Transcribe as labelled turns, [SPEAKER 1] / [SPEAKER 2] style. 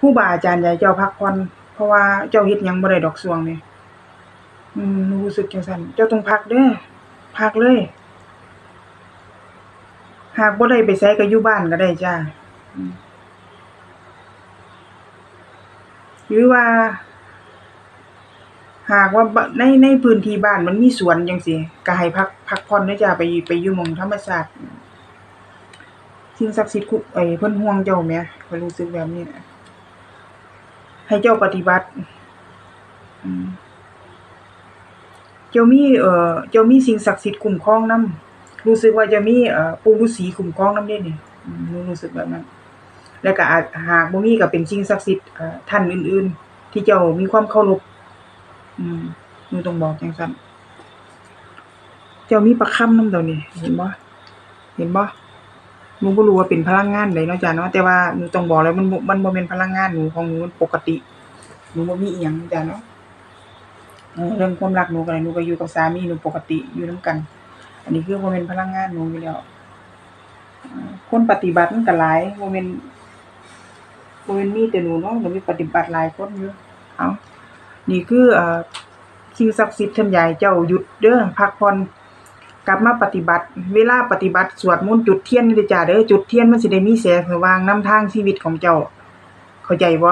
[SPEAKER 1] ครูบาอาจารย์อยากให้เจ้าพักผ่อน เพราะว่าเจ้าเฮ็ดหยังบ่ได้ดอกช่วงนี้ อืมหนูรู้สึกจังซั่นเจ้าต้องพักเด้อ พักเลย หากบ่ได้ไปไสก็อยู่บ้านก็ได้จ้า อืมหรือว่า หากว่าบใน ในพื้นที่บ้านมันมีสวนจังซี่ก็ให้พัก พักผ่อนเด้อจ้า ไป ไปอยู่หม้องธรรมชาติ สิ่งศักดิ์สิทธิ์คุ ไอ้ เพิ่นห่วงเจ้าแหม ข้อยรู้สึกแบบนี้นะ ให้เจ้าปฏิบัติอืมเจ้ามีเอ่อเจ้ามีสิ่งศักดิ์สิทธิ์คุ้มครองนำรู้สึกว่าจะมีเอ่อปู่ฤาษีคุ้มครองนำเดะนี่อืมหนูรู้สึกแบบนั้น แล้วก็อาจหากบ่มีก็เป็นสิ่งศักดิ์สิทธิ์เอ่อท่านอื่น ๆ ที่เจ้ามีความเคารพอืมหนูต้องบอกจังซั่นเจ้ามีประคำนำเดยวนี้เห็นบ่เห็นบ่ หนูบ่รู้ว่าเป็นพลังงานใดเนาะจ้ะเนาะแต่ว่าหนูต้องบอกเลยมันบ่มันบ่แม่นพลังงานหนูของหนูมันปกติหนูบ่มีอิหยังจ้ะเนาะเรื่องความรักหนูก็ได้หนูก็อยู่กับสามีหนูปกติอยู่นำกัน อันนี้คือบ่แม่นพลังงานหนูอยู่แล้วคนปฏิบัติมันก็หลายบ่แม่นบ่แม่นมีแต่หนูเนาะก็มีปฏิบัติหลายคนอยู่เอานี่คือเอ่อสิ่งศักดิ์สิทธิ์เพิ่นอยากให้เจ้าหยุดเด้อพักผ่อน ลับมาปฏิบัติ เวลาปฏิบัติสวดมนต์จุดเทียนนี่จ้าเด้อจุดเทียนมันสิได้มีแสงสว่างนำทางชีวิตของเจ้า เข้าใจบ่